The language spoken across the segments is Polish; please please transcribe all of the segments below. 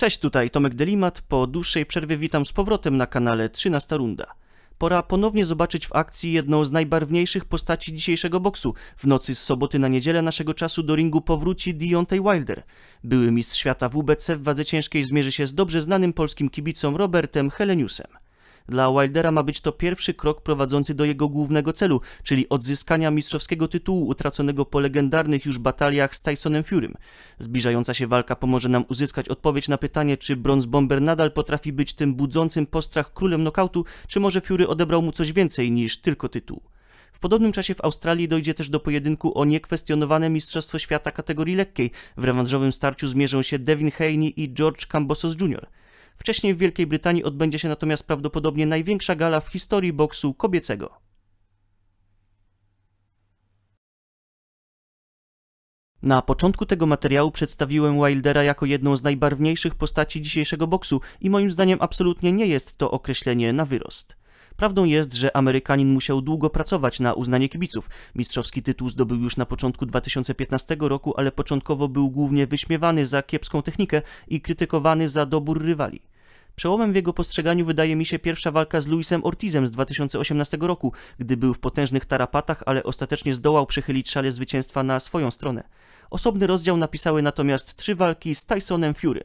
Cześć, tutaj Tomek Delimat. Po dłuższej przerwie witam z powrotem na kanale 13 Runda. Pora ponownie zobaczyć w akcji jedną z najbarwniejszych postaci dzisiejszego boksu. W nocy z soboty na niedzielę naszego czasu do ringu powróci Deontay Wilder. Były mistrz świata WBC w wadze ciężkiej zmierzy się z dobrze znanym polskim kibicom Robertem Heleniusem. Dla Wildera ma być to pierwszy krok prowadzący do jego głównego celu, czyli odzyskania mistrzowskiego tytułu utraconego po legendarnych już bataliach z Tysonem Furym. Zbliżająca się walka pomoże nam uzyskać odpowiedź na pytanie, czy Bronze Bomber nadal potrafi być tym budzącym postrach królem nokautu, czy może Fury odebrał mu coś więcej niż tylko tytuł. W podobnym czasie w Australii dojdzie też do pojedynku o niekwestionowane Mistrzostwo Świata kategorii lekkiej. W rewanżowym starciu zmierzą się Devin Haney i George Cambosos Jr. Wcześniej w Wielkiej Brytanii odbędzie się natomiast prawdopodobnie największa gala w historii boksu kobiecego. Na początku tego materiału przedstawiłem Wildera jako jedną z najbarwniejszych postaci dzisiejszego boksu i moim zdaniem absolutnie nie jest to określenie na wyrost. Prawdą jest, że Amerykanin musiał długo pracować na uznanie kibiców. Mistrzowski tytuł zdobył już na początku 2015 roku, ale początkowo był głównie wyśmiewany za kiepską technikę i krytykowany za dobór rywali. Przełomem w jego postrzeganiu wydaje mi się pierwsza walka z Luisem Ortizem z 2018 roku, gdy był w potężnych tarapatach, ale ostatecznie zdołał przechylić szale zwycięstwa na swoją stronę. Osobny rozdział napisały natomiast trzy walki z Tysonem Furym.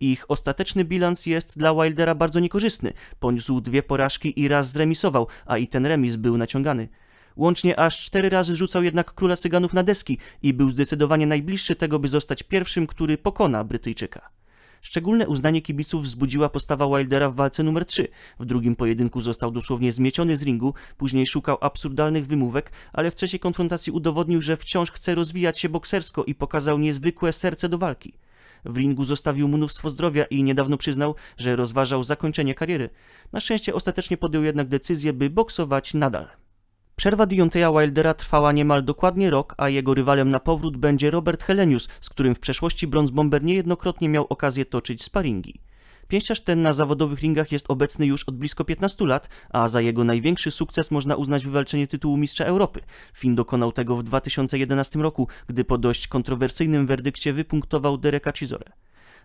Ich ostateczny bilans jest dla Wildera bardzo niekorzystny. Poniósł dwie porażki i raz zremisował, a i ten remis był naciągany. Łącznie aż cztery razy rzucał jednak króla Cyganów na deski i był zdecydowanie najbliższy tego, by zostać pierwszym, który pokona Brytyjczyka. Szczególne uznanie kibiców wzbudziła postawa Wildera w walce numer 3. W drugim pojedynku został dosłownie zmieciony z ringu, później szukał absurdalnych wymówek, ale w trzeciej konfrontacji udowodnił, że wciąż chce rozwijać się boksersko i pokazał niezwykłe serce do walki. W ringu zostawił mnóstwo zdrowia i niedawno przyznał, że rozważał zakończenie kariery. Na szczęście ostatecznie podjął jednak decyzję, by boksować nadal. Przerwa Deontaya Wildera trwała niemal dokładnie rok, a jego rywalem na powrót będzie Robert Helenius, z którym w przeszłości Bronze Bomber niejednokrotnie miał okazję toczyć sparingi. Pięściarz ten na zawodowych ringach jest obecny już od blisko 15 lat, a za jego największy sukces można uznać wywalczenie tytułu Mistrza Europy. Finn dokonał tego w 2011 roku, gdy po dość kontrowersyjnym werdykcie wypunktował Dereka Chisore.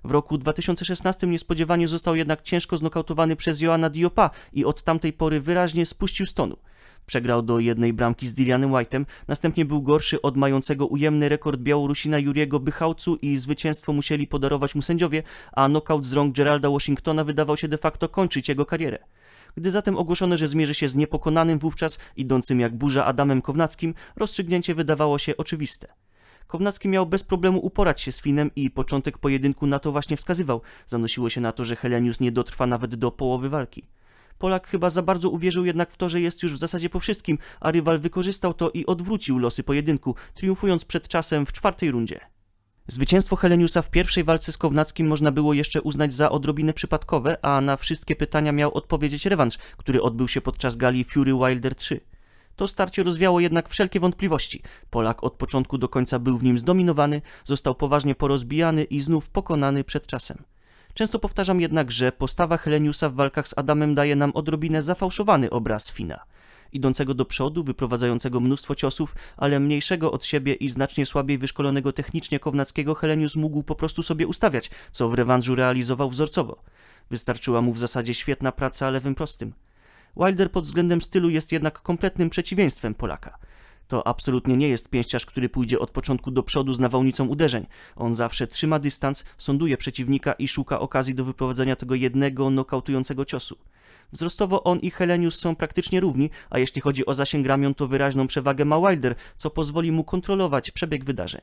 W roku 2016 niespodziewanie został jednak ciężko znokautowany przez Joana Diopa i od tamtej pory wyraźnie spuścił stonu. Przegrał do jednej bramki z Dilianem White'em, następnie był gorszy od mającego ujemny rekord Białorusina Juriego Bychałcu i zwycięstwo musieli podarować mu sędziowie, a knockout z rąk Geralda Washingtona wydawał się de facto kończyć jego karierę. Gdy zatem ogłoszono, że zmierzy się z niepokonanym wówczas, idącym jak burza Adamem Kownackim, rozstrzygnięcie wydawało się oczywiste. Kownacki miał bez problemu uporać się z Finem i początek pojedynku na to właśnie wskazywał. Zanosiło się na to, że Helenius nie dotrwa nawet do połowy walki. Polak chyba za bardzo uwierzył jednak w to, że jest już w zasadzie po wszystkim, a rywal wykorzystał to i odwrócił losy pojedynku, triumfując przed czasem w czwartej rundzie. Zwycięstwo Heleniusa w pierwszej walce z Kownackim można było jeszcze uznać za odrobinę przypadkowe, a na wszystkie pytania miał odpowiedzieć rewanż, który odbył się podczas gali Fury Wilder 3. To starcie rozwiało jednak wszelkie wątpliwości. Polak od początku do końca był w nim zdominowany, został poważnie porozbijany i znów pokonany przed czasem. Często powtarzam jednak, że postawa Heleniusa w walkach z Adamem daje nam odrobinę zafałszowany obraz Fina. Idącego do przodu, wyprowadzającego mnóstwo ciosów, ale mniejszego od siebie i znacznie słabiej wyszkolonego technicznie Kownackiego Helenius mógł po prostu sobie ustawiać, co w rewanżu realizował wzorcowo. Wystarczyła mu w zasadzie świetna praca lewym prostym. Wilder pod względem stylu jest jednak kompletnym przeciwieństwem Polaka. To absolutnie nie jest pięściarz, który pójdzie od początku do przodu z nawałnicą uderzeń. On zawsze trzyma dystans, sonduje przeciwnika i szuka okazji do wyprowadzenia tego jednego nokautującego ciosu. Wzrostowo on i Helenius są praktycznie równi, a jeśli chodzi o zasięg ramion, to wyraźną przewagę ma Wilder, co pozwoli mu kontrolować przebieg wydarzeń.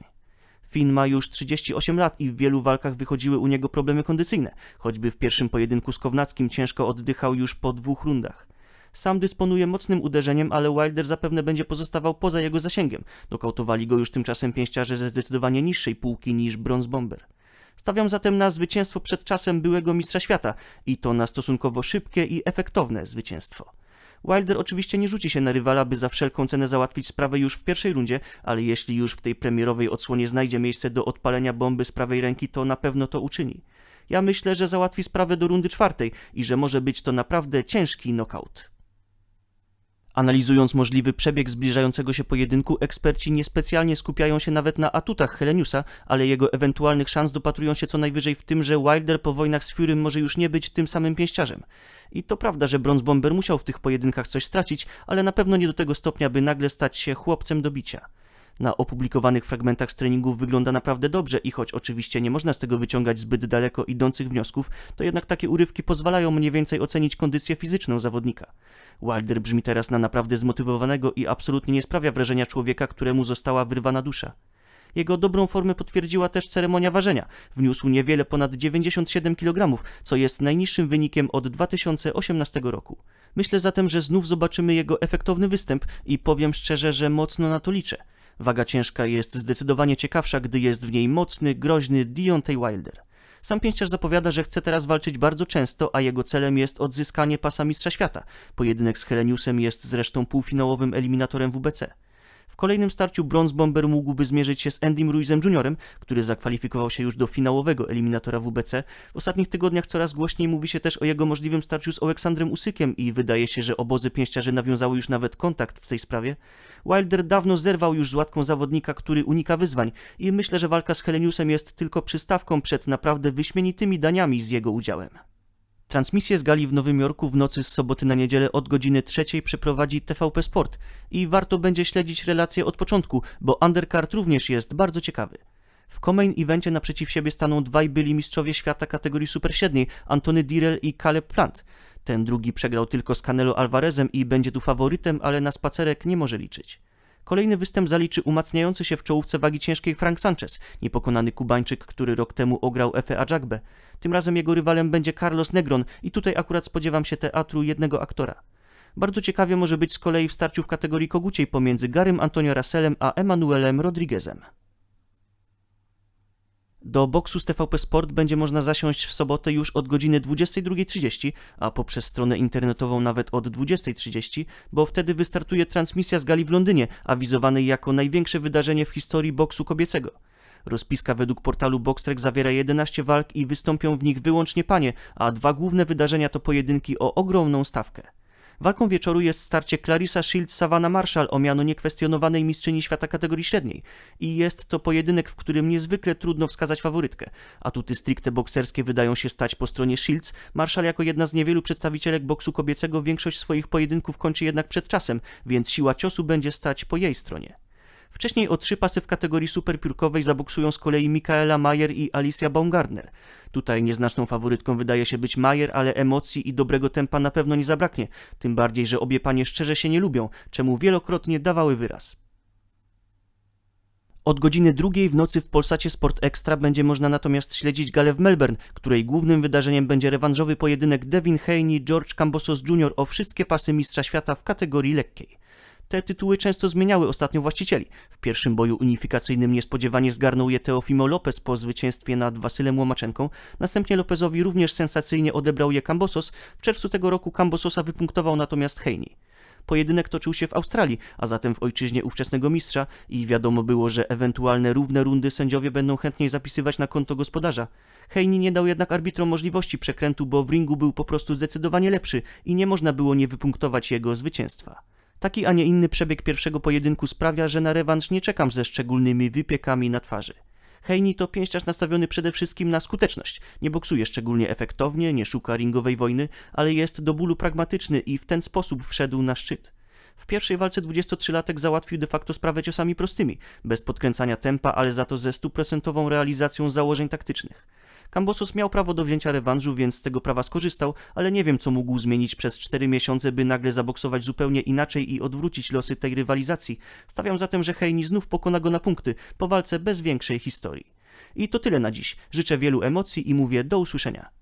Finn ma już 38 lat i w wielu walkach wychodziły u niego problemy kondycyjne, choćby w pierwszym pojedynku z Kownackim ciężko oddychał już po dwóch rundach. Sam dysponuje mocnym uderzeniem, ale Wilder zapewne będzie pozostawał poza jego zasięgiem. Nokautowali go już tymczasem pięściarze ze zdecydowanie niższej półki niż Bronze Bomber. Stawiam zatem na zwycięstwo przed czasem byłego mistrza świata i to na stosunkowo szybkie i efektowne zwycięstwo. Wilder oczywiście nie rzuci się na rywala, by za wszelką cenę załatwić sprawę już w pierwszej rundzie, ale jeśli już w tej premierowej odsłonie znajdzie miejsce do odpalenia bomby z prawej ręki, to na pewno to uczyni. Ja myślę, że załatwi sprawę do rundy czwartej i że może być to naprawdę ciężki knockout. Analizując możliwy przebieg zbliżającego się pojedynku, eksperci niespecjalnie skupiają się nawet na atutach Heleniusa, ale jego ewentualnych szans dopatrują się co najwyżej w tym, że Wilder po wojnach z Furym może już nie być tym samym pięściarzem. I to prawda, że Bronze Bomber musiał w tych pojedynkach coś stracić, ale na pewno nie do tego stopnia, by nagle stać się chłopcem do bicia. Na opublikowanych fragmentach z treningów wygląda naprawdę dobrze i choć oczywiście nie można z tego wyciągać zbyt daleko idących wniosków, to jednak takie urywki pozwalają mniej więcej ocenić kondycję fizyczną zawodnika. Wilder brzmi teraz na naprawdę zmotywowanego i absolutnie nie sprawia wrażenia człowieka, któremu została wyrwana dusza. Jego dobrą formę potwierdziła też ceremonia ważenia. Wniósł niewiele ponad 97 kg, co jest najniższym wynikiem od 2018 roku. Myślę zatem, że znów zobaczymy jego efektowny występ i powiem szczerze, że mocno na to liczę. Waga ciężka jest zdecydowanie ciekawsza, gdy jest w niej mocny, groźny Deontay Wilder. Sam pięściarz zapowiada, że chce teraz walczyć bardzo często, a jego celem jest odzyskanie pasa mistrza świata. Pojedynek z Heleniusem jest zresztą półfinałowym eliminatorem WBC. W kolejnym starciu Bronze Bomber mógłby zmierzyć się z Andym Ruizem Jr., który zakwalifikował się już do finałowego eliminatora WBC. W ostatnich tygodniach coraz głośniej mówi się też o jego możliwym starciu z Aleksandrem Usykiem i wydaje się, że obozy pięściarzy nawiązały już nawet kontakt w tej sprawie. Wilder dawno zerwał już z łatką zawodnika, który unika wyzwań i myślę, że walka z Heleniusem jest tylko przystawką przed naprawdę wyśmienitymi daniami z jego udziałem. Transmisję z gali w Nowym Jorku w nocy z soboty na niedzielę od godziny trzeciej przeprowadzi TVP Sport i warto będzie śledzić relacje od początku, bo undercard również jest bardzo ciekawy. W Comain evencie naprzeciw siebie staną dwaj byli mistrzowie świata kategorii super średniej, Antony Dirrell i Caleb Plant. Ten drugi przegrał tylko z Canelo Alvarezem i będzie tu faworytem, ale na spacerek nie może liczyć. Kolejny występ zaliczy umacniający się w czołówce wagi ciężkiej Frank Sanchez, niepokonany Kubańczyk, który rok temu ograł Efe Ajagbe. Tym razem jego rywalem będzie Carlos Negron i tutaj akurat spodziewam się teatru jednego aktora. Bardzo ciekawie może być z kolei w starciu w kategorii koguciej pomiędzy Garym Antonio Russellem a Emanuelem Rodriguezem. Do boksu z TVP Sport będzie można zasiąść w sobotę już od godziny 22.30, a poprzez stronę internetową nawet od 20.30, bo wtedy wystartuje transmisja z gali w Londynie, awizowanej jako największe wydarzenie w historii boksu kobiecego. Rozpiska według portalu Boxrec zawiera 11 walk i wystąpią w nich wyłącznie panie, a dwa główne wydarzenia to pojedynki o ogromną stawkę. Walką wieczoru jest starcie Clarissa Shields Savannah Marshall o miano niekwestionowanej mistrzyni świata kategorii średniej. I jest to pojedynek, w którym niezwykle trudno wskazać faworytkę. Atuty stricte bokserskie wydają się stać po stronie Shields. Marshall jako jedna z niewielu przedstawicielek boksu kobiecego większość swoich pojedynków kończy jednak przed czasem, więc siła ciosu będzie stać po jej stronie. Wcześniej o trzy pasy w kategorii superpiórkowej zaboksują z kolei Michaela Mayer i Alicia Baumgartner. Tutaj nieznaczną faworytką wydaje się być Mayer, ale emocji i dobrego tempa na pewno nie zabraknie, tym bardziej, że obie panie szczerze się nie lubią, czemu wielokrotnie dawały wyraz. Od godziny drugiej w nocy w Polsacie Sport Extra będzie można natomiast śledzić galę w Melbourne, której głównym wydarzeniem będzie rewanżowy pojedynek Devin Haney George Cambosos Jr. o wszystkie pasy mistrza świata w kategorii lekkiej. Te tytuły często zmieniały ostatnio właścicieli. W pierwszym boju unifikacyjnym niespodziewanie zgarnął je Teofimo Lopez po zwycięstwie nad Wasylem Łomaczenką. Następnie Lopezowi również sensacyjnie odebrał je Cambosos. W czerwcu tego roku Cambososa wypunktował natomiast Heini. Pojedynek toczył się w Australii, a zatem w ojczyźnie ówczesnego mistrza i wiadomo było, że ewentualne równe rundy sędziowie będą chętniej zapisywać na konto gospodarza. Heini nie dał jednak arbitrom możliwości przekrętu, bo w ringu był po prostu zdecydowanie lepszy i nie można było nie wypunktować jego zwycięstwa. Taki, a nie inny przebieg pierwszego pojedynku sprawia, że na rewanż nie czekam ze szczególnymi wypiekami na twarzy. Heini to pięściarz nastawiony przede wszystkim na skuteczność. Nie boksuje szczególnie efektownie, nie szuka ringowej wojny, ale jest do bólu pragmatyczny i w ten sposób wszedł na szczyt. W pierwszej walce 23-latek załatwił de facto sprawę ciosami prostymi, bez podkręcania tempa, ale za to ze stuprocentową realizacją założeń taktycznych. Kambosos miał prawo do wzięcia rewanżu, więc z tego prawa skorzystał, ale nie wiem, co mógł zmienić przez cztery miesiące, by nagle zaboksować zupełnie inaczej i odwrócić losy tej rywalizacji. Stawiam zatem, że Heini znów pokona go na punkty, po walce bez większej historii. I to tyle na dziś. Życzę wielu emocji i mówię do usłyszenia.